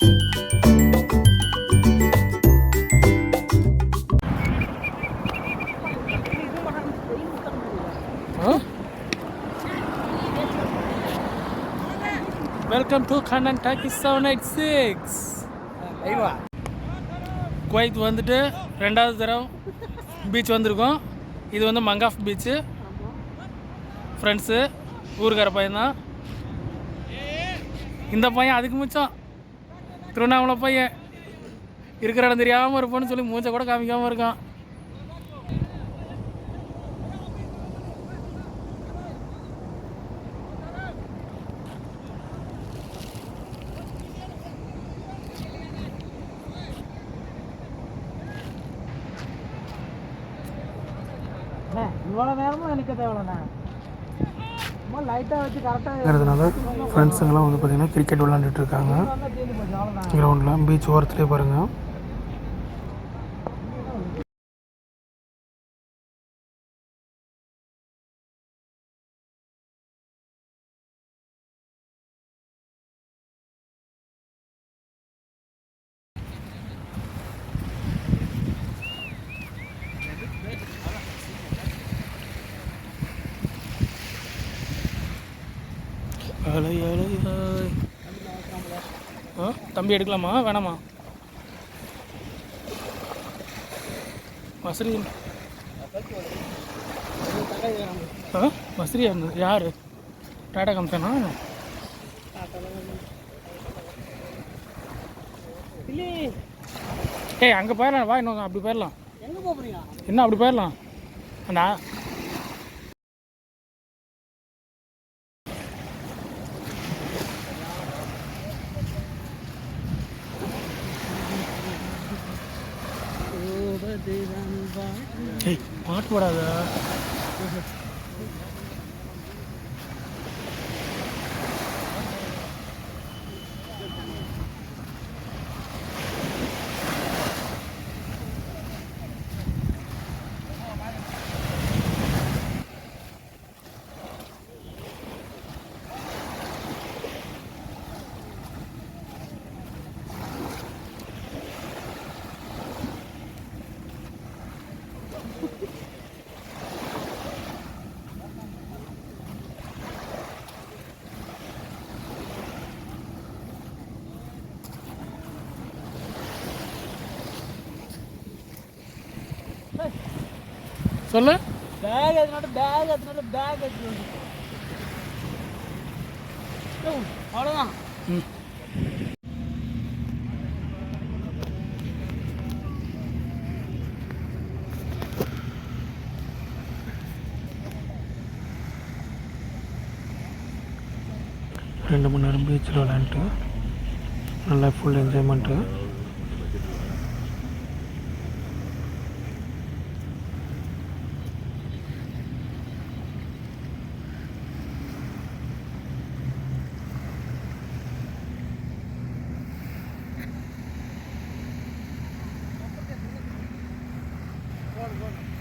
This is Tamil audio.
Welcome to Kannan talkie seven eight six ஐவா. Kuwait வந்துட்டு ரெண்டாவது தடவை பீச் வந்திருக்கோம். இது வந்து மங்காஃப் பீச்சு ஃப்ரெண்ட்ஸு ஊருக்கார பையன்தான். இந்த பையன் அதுக்கு மிச்சம் திருவண்ணாமலை பையன். இருக்கிற இடம் தெரியாமல் இருப்போன்னு சொல்லி மூச்சை கூட காமிக்காமல் இருக்கான். இவ்வளோ நேரமும் நிற்க தேவையில்லண்ணா. இருக்கிறதுனால ஃப்ரெண்ட்ஸுங்கெல்லாம் வந்து பார்த்திங்கன்னா கிரிக்கெட் விளாண்டுட்டு இருக்காங்க. கிரவுண்டில் பீச் ஓரத்துலேயே பாருங்கள் அலை அலை. ஆ தம்பி எடுக்கலாமா? வேணாமா? மசரி ஆ மசரி யார்? டாடா கம்பெனா ஏய் அங்கே போயிடலாம். வா இன்னும் அப்படி போயிடலாம். என்ன அப்படி போயிடலாம்? அண்ணா. பாட்டு போடாத சொல்லு பேக் எதுனால பேக் எதுனால பேக் எதுனால அவ்வளோதான் ம் ரெண்டு மணி நேரம் பீச்சில் விளாண்டுட்டு நல்லா ஃபுல் என்ஜாய்மெண்ட்டு Gracias.